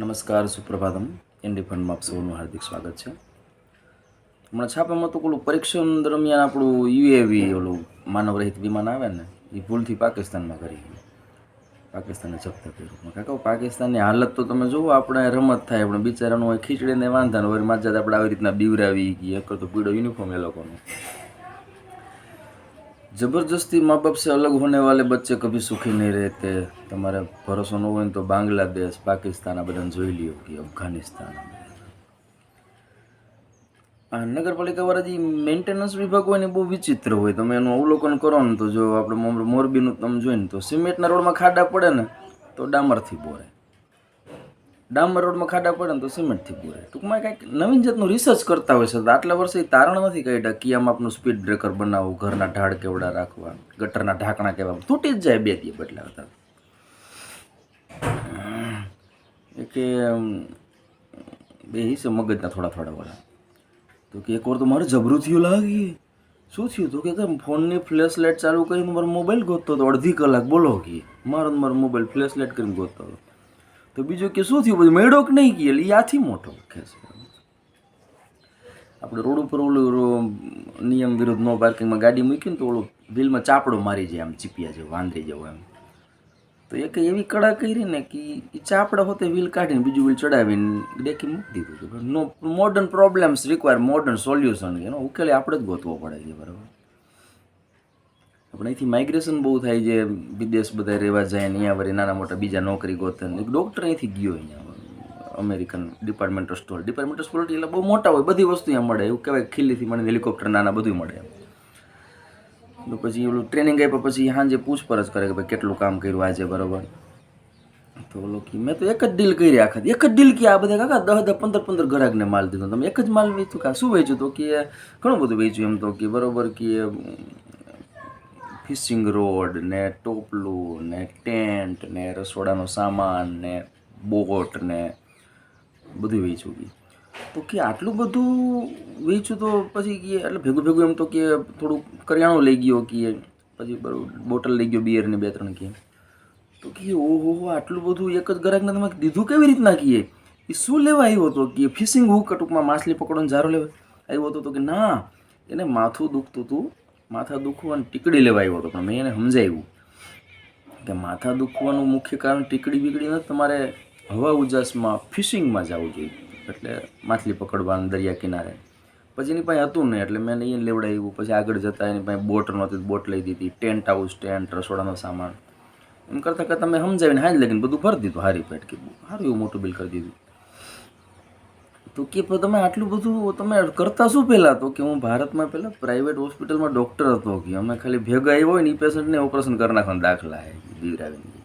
નમસ્કાર, સુપ્રભાતમ. ઇન્ડી ફંડમાં આપ સૌનું હાર્દિક સ્વાગત છે. હમણાં છાપામાં તો પેલું પરીક્ષણ દરમિયાન આપણું યુએવી ઓલું માનવરહિત વિમાન આવે ને એ ભૂલથી પાકિસ્તાનમાં કરી પાકિસ્તાને જપ્ત કર્યું. કાકા, પાકિસ્તાનની હાલત તો તમે જુઓ, આપણે રમત થાય, આપણે બિચારાનું હોય ખીચડીને વાંધા ને વળી માજાત આપણે આવી રીતના બીવરાવી ગઈ, એક તો પીળો યુનિફોર્મ એ લોકોનો. जबरदस्ती माँ बाप से अलग होने वाले बच्चे कभी सुखी नहीं रहते તમારે ભરોસો ન હોય ને તો બાંગ્લાદેશ પાકિસ્તાન આ બધાને જોઈ લ્યો કે અફઘાનિસ્તાન આ નગરપાલિકા વાળા જે મેન્ટેનન્સ વિભાગ હોય ને બહુ વિચિત્ર હોય તમે એનું અવલોકન કરો ને તો જો આપણે મોર- મોરબીનું તમે જોઈને તો સિમેન્ટના રોડમાં ખાડા પડે ને તો ડામરથી બોરે ડામર રોડમાં ખાડા પડે ને તો સિમેન્ટથી પૂરે. ટૂંકમાં કંઈક નવીન જાતનું રિસર્ચ કરતા હોય છે. આટલા વર્ષે તારણ નથી કાઢ્યા કે આમ આપનું સ્પીડ બ્રેકર બનાવવું, ઘરના ઢાળ કેવડા રાખવા, ગટરના ઢાંકણા કેવા. તૂટી જ જાય બે દી બદલાવતા કે બે હિસ્સે મગજના થોડા થોડા વાળા. તો કે એકવાર તો મારે જબરું થયું લાગી શું થયું તો? કે ફોનની ફ્લેશ લાઇટ ચાલુ કરીને મારો મોબાઈલ ગોતતો હતો? અડધી કલાક બોલો કે. મારો મારો મોબાઈલ ફ્લેશ લાઇટ કરીને ગોતતો હતો. તો બીજું કે શું થયું? બધું મેળો કે નહીં કે એ આથી મોટો ખેસ આપણે રોડ ઉપર ઓલું નિયમ વિરુદ્ધ નો પાર્કિંગમાં ગાડી મૂકી ને તો ઓલું વ્હીલમાં ચાપડો મારી જાય આમ ચીપિયા જેવું, વાંદરી જેવું એમ. તો એક એવી કળા કરી ને કે એ ચાપડા હોતે વ્હીલ કાઢીને બીજું વ્હીલ ચડાવીને ડેકી મૂકી દીધું નો modern problems require modern solution એનો ઉકેલ આપણે જ ગોતવો પડે છે, બરાબર? આપણે અહીંથી માઇગ્રેશન બહુ થાય છે, વિદેશ બધા રહેવા જાય અહીંયા વળી નાના મોટા બીજા નોકરી ગોતે ને એક ડૉક્ટર અહીંથી ગયો અહીંયા American department store department store એટલે બહુ મોટા હોય, બધી વસ્તુ અહીંયા મળે. એવું કહેવાય ખીલીથી મળે હેલિકોપ્ટર નાના બધું મળે એમ. પછી ઓલું ટ્રેનિંગ આપ્યા પછી સાંજે પૂછપરછ કરે કે ભાઈ કેટલું કામ કર્યું આજે, બરાબર? તો ઓલો કે, મેં તો એક જ ડીલ કરી આખા એક જ ડીલ કે આ બધા કાકા દસ દસ પંદર પંદર ગ્રાહકને માલ દીધો. તમે એક જ માલ વેચ્યું કા શું વેચ્યું? તો કે ઘણું બધું વેચ્યું એમ તો કે બરાબર કે ફિશિંગ રોડ ને ટોપલું ને ટેન્ટ ને રસોડાનો સામાન ને બોટ ને બધું વેચ્યું કે તો કે આટલું બધું વેચ્યું તો પછી કે એટલે ભેગું ભેગું એમ તો કે થોડું કરિયાણું લઈ ગયો કે પછી બરોબર બોટલ લઈ ગયો બિયરની બે ત્રણ કે. તો કે ઓહો, આટલું બધું એક જ ગ્રાહકને તમે દીધું કેવી રીતના કીએ એ શું લેવા આવ્યો હતો કે? ફિશિંગ હુક ટૂંકમાં માછલી પકડવાનો જારો લેવા આવ્યો હતો તો કે ના, એને માથું દુખતું હતું માથા દુખવાનું ટીકડી લેવા આવ્યો હતો, પણ મેં એને સમજાવ્યું કે માથા દુખવાનું મુખ્ય કારણ ટીકડી બીકડી નથી, તમારે હવા ઉજાસમાં ફિશિંગમાં જવું જોઈએ, એટલે માછલી પકડવાનું દરિયા કિનારે. પછી એની પાસે હતું નહીં એટલે મેં એને લેવડાવ્યું, પછી આગળ જતાં એની પાસે બોટ નહોતી બોટ લઈ દીધી, ટેન્ટ હાઉસ, ટેન્ટ, રસોડાનો સામાન. એમ કરતાં કરતાં તમે સમજાવીને હાજ લગીને બધું ભરી દીધું, હારી પેટ કે સારું એવું મોટું બિલ કરી દીધું. તો કે તમે આટલું બધું તમે કરતા શું પહેલાં તો? કે હું ભારતમાં પહેલાં પ્રાઇવેટ હોસ્પિટલમાં ડૉક્ટર હતો કે અમે ખાલી ભેગા આવ્યો હોય ને એ પેશન્ટને ઓપરેશન કરી નાખવાના દાખલા બીવરાવીને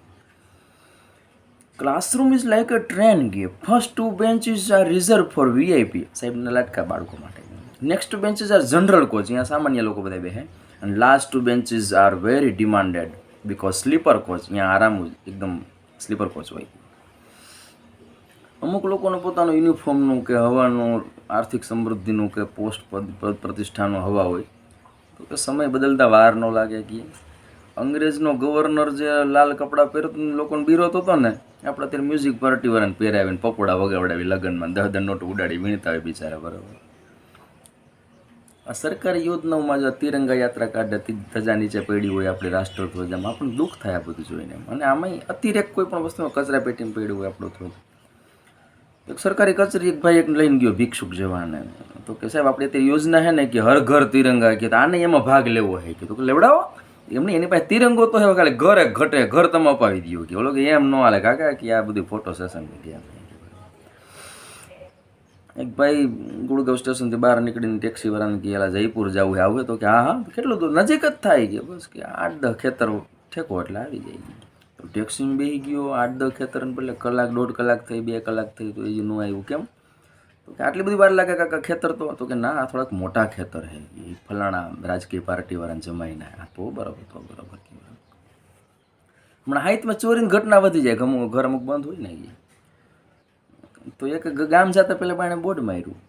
classroom is like a train કે first two benches are reserve for VIP સાહેબના લાટકા બાળકો માટે. Next benches are general coach અહીંયા સામાન્ય લોકો બધા બેહે અને last two benches are very demanded because sleeper coach અહીંયા આરામ એકદમ સ્લીપર કોચ હોય. અમુક લોકોને પોતાનું યુનિફોર્મનું કે હવાનું, આર્થિક સમૃદ્ધિનું કે પોસ્ટ પદ પ્રતિષ્ઠાનું હવા હોય, તો કે સમય બદલતા વાર ન લાગે કે. અંગ્રેજનો ગવર્નર જે લાલ કપડાં પહેરતો લોકોને બીરોતો હતો ને, આપણે અત્યારે મ્યુઝિક પાર્ટી વાળાને પહેરાવીને પકોડા વગાવડાવી લગ્નમાં, દહ દહ નોટ ઉડાડી વીણતા હોય બિચારા બરાબર. આ સરકારી યોજનાઓમાં જો તિરંગા યાત્રા કાઢે ધજા નીચે પડી હોય આપણી રાષ્ટ્રધ્વજામાં, આપણને દુઃખ થાય આ બધું જોઈને અને આમાં અતિરેક કોઈ પણ વસ્તુમાં કચરા પેટીમાં પડ્યું હોય આપણો ધ્વજ. એક સરકારી કચેરી એક ભાઈ એક લઈને ગયો ભિક્ષુક જવાને. તો કે સાહેબ, આપણે અત્યારે યોજના છે ને કે હર ઘર તિરંગા કે તો આને એમાં ભાગ લેવો હે કે? તો કે લેવડાવો. એમને એની પાસે તિરંગો તો હે, ખાલી ઘરે ઘટે, ઘર તમે અપાવી દો કે. ઓલો કે એમ ન હાલે, કાકા, કે આ બધું ફોટો સેશન ગયા એક ભાઈ ગુડગાંવ સ્ટેશનથી બહાર નીકળીને ટેક્સી વાળાને કે, એલા જયપુર જવું આવે તો કે, હા હા. કેટલું દૂર? નજીક જ થાય કે, બસ કે આઠ દસ ખેતર ઠેકો એટલે આવી જાય. તો ટેક્સીમાં બેસી ગયો, આઠ દસ ખેતર બદલે કલાક, દોઢ કલાક થઈ, બે કલાક થઈ, તો એ ન આવ્યું, કેમ? તો કે આટલી બધી વાર લાગે કાકા ખેતર તો તો કે ના, આ થોડાક મોટા ખેતર હે. એ ફલાણા રાજકીય પાર્ટીવાળાને જમાઈને આ તો બરાબર તો બરાબર હમણાં હાઈતમાં ચોરીની ઘટના વધી જાય અમુક ઘર અમુક બંધ હોય ને એ તો એક ગામ જતા પહેલાં એણે બોર્ડ માર્યું,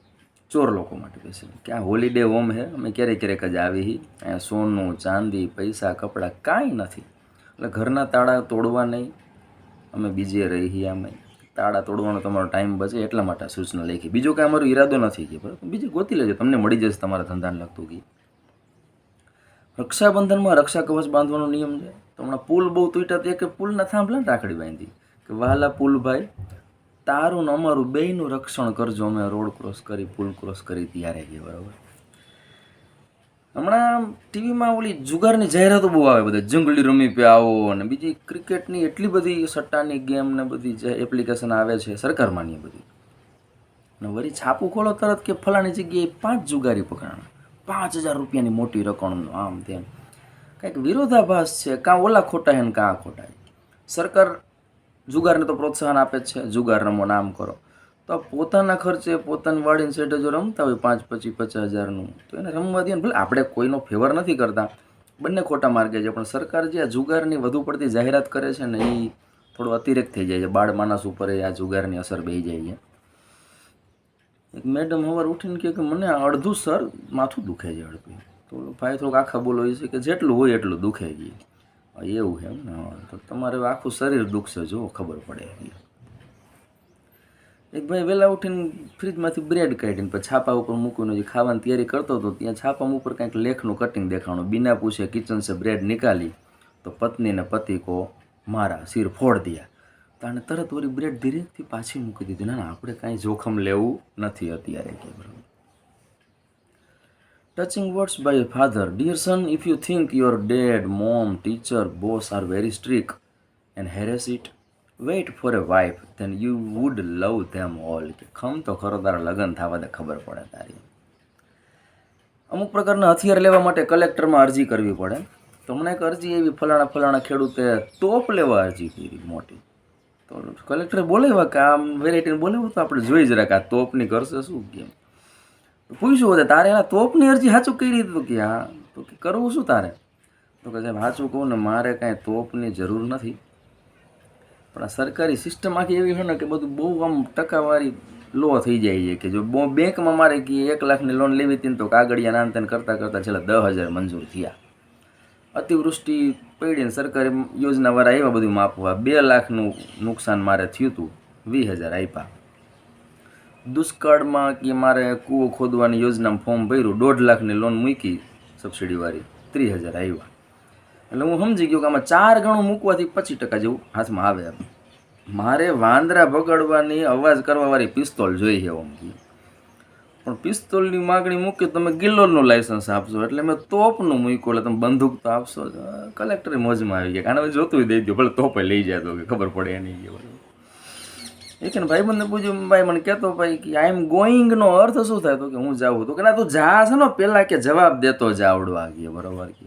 ચોર લોકો માટે સ્પેશિયલ કે આ હોલિડે હોમ હે, અમે ક્યારેક ક્યારેક જ આવી અહીંયા સોનું, ચાંદી, પૈસા, કપડાં કાંઈ નથી. એટલે ઘરના તાળા તોડવા નહીં. અમે બીજે રહી અમે તાળા તોડવાનો તમારો ટાઈમ બચે એટલા માટે સૂચના લખી. બીજો કાંઈ અમારો ઈરાદો નથી કે બરાબર? બીજું ગોતી લેજો, તમને મળી જશે તમારા ધંધાને લગતું કે રક્ષાબંધનમાં રક્ષા કવચ બાંધવાનો નિયમ છે. તો હમણાં પુલ બહુ તૂટ્યા તે કે પુલના થાંભલા રાખડી બાંધી. કે વહાલા પુલભાઈ, તારું ને અમારું બેયનું રક્ષણ કરજો. અમે રોડ ક્રોસ કરી, પુલ ક્રોસ કરી ત્યારે કે બરાબર? હમણાં ટીવીમાં ઓલી જુગારની જાહેરાતો બહુ આવે બધા. જંગલી રમી પે આવો અને બીજી ક્રિકેટની એટલી બધી સટ્ટાની ગેમ ને બધી એપ્લિકેશન આવે છે, સરકારમાંની બધી. અને વળી છાપું ખોલો તરત કે ફલાણી જગ્યાએ પાંચ જુગારી પકડાણા. પાંચ હજાર રૂપિયાની મોટી રકમનું આમ તેમ. કંઈક વિરોધાભાસ છે, કાં ઓલા ખોટા હે ને કાં ખોટા સરકાર જુગારને તો પ્રોત્સાહન આપે છે, જુગાર રમો, નામ કરો. તો આ પોતાના ખર્ચે પોતાની વાળીને સેટે જો રમતા હોય પાંચ પછી પચાસ હજારનું, તો એને રમવા દે ને ભલે આપણે કોઈનો ફેવર નથી કરતા. બંને ખોટા માર્ગે છે, પણ સરકાર જે આ જુગારની વધુ પડતી જાહેરાત કરે છે ને એ થોડો અતિરેક થઈ જાય છે. બાળ માણસ ઉપર આ જુગારની અસર બેહી જાય છે. એક મેડમ સવાર ઉઠીને કહે કે, મને અડધું સર માથું દુખે છે અડધું તો ભાઈ થોડુંક આખા બોલો છે કે, જેટલું હોય એટલું દુખે છે. એવું છે એમ ને તો તમારે આખું શરીર દુખશે જો ખબર પડે. એક ભાઈ વહેલા ઉઠીને ફ્રીજમાંથી બ્રેડ કાઢીને પછી છાપા ઉપર મૂકીને જે ખાવાની તૈયારી કરતો હતો, ત્યાં છાપા ઉપર કંઈક લેખનું કટિંગ દેખાણું, બિના પૂછે કિચન સે બ્રેડ નીકાળી, તો પત્નીને પતિ કો મારા સિર ફોડ દિયા. તો આને તરત વળી બ્રેડ ધીરેથી પાછી મૂકી દીધી. ના ના, આપણે કાંઈ જોખમ લેવું નથી અત્યારે કે બરાબર. Touching words by father dear son if you think your dad mom teacher boss are very strict and harass it wait for a wife then you would love them all કે ખમ તો ખરો તારા લગ્ન થવા તો ખબર પડે તારી. અમુક પ્રકારના હથિયાર લેવા માટે કલેક્ટરમાં અરજી કરવી પડે. તો મને એક અરજી એવી ફલાણા ફલાણા ખેડૂતે તોપ લેવા અરજી કરી, મોટી. તો કલેક્ટરે બોલાવ્યા કે આમ વેરાયટીને બોલાવ્યું તો આપણે જોઈ જ રાખ આ તોપની કરશે શું કેમ. પૂછ્યું હતું, તારે આ તોપની અરજી સાચું કઈ રીતે કે હા, તો કે કરવું શું તારે? તો કે સાહેબ, સાચું કહું ને, મારે કાંઈ તોપની જરૂર નથી. પણ આ સરકારી સિસ્ટમ આખી એવી છે ને કે બધું બહુ આમ ટકાવારી લો થઈ જાય છે કે જો બહુ બેંકમાં મારે કે એક લાખની લોન લેવી હતી ને તો કાગળિયા નાન તેન કરતાં કરતાં છેલ્લા દસ હજાર મંજૂર થયા. અતિવૃષ્ટિ પડીને સરકારી યોજનાવાળા એવા બધું માપવા બે લાખનું નુકસાન મારે થયું હતું, વીસ હજાર આપ્યા. દુષ્કાળમાં કે મારે કૂવો ખોદવાની યોજનામાં ફોર્મ ભર્યું, દોઢ લાખની લોન મૂકી સબસિડીવાળી ત્રીસ હજાર આવ્યા એટલે હું સમજી ગયો કે આમાં ચાર ગણું મૂકવાથી પચીસ ટકા જેવું હાથમાં આવે મારે વાંદરા બગાડવાની અવાજ કરવાવાળી પિસ્તોલ જોઈએ છે ઓમ કી. પણ પિસ્તોલની માગણી મૂકી તમે ગિલ્લોરનું લાયસન્સ આપશો. એટલે મેં તોપનું મૂક્યું, એટલે તમે બંદૂક તો આપશો કલેક્ટરે મોજમાં આવી ગયા. આને જોતું દઈ દો, ભલે તોપે લઈ જાય તો કે ખબર પડે એની નહીં બરાબર એ કે ભાઈ બંને પૂછ્યું, ભાઈ, મને કહેતો ભાઈ કે આઈ એમ ગોઈંગનો અર્થ શું થાય? તો કે હું જાઉં તો કે, ના, તું જા છે ને પહેલાં કે જવાબ દેતો જ આવડવા ગયો બરાબર કે.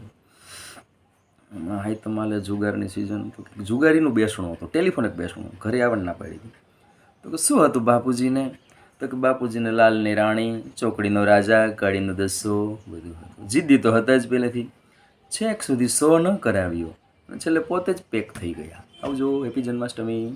હમણાં હાઈ માલે જુગારની સિઝન તો જુગારીનું બેસણું હતું ટેલિફોન એક બેસણું ઘરે આવડ ના પાડી તો કે શું હતું બાપુજીને? તો કે બાપુજીને લાલની રાણી, ચોકડીનો રાજા, કાળીનો દસ્સો, બધું હતું. જીદ્દી તો હતા જ પહેલેથી. છેક સુધી સો ન કરાવ્યો. અને છેલ્લે પોતે જ પેક થઈ ગયા. આવજો હેપી જન્માષ્ટમી.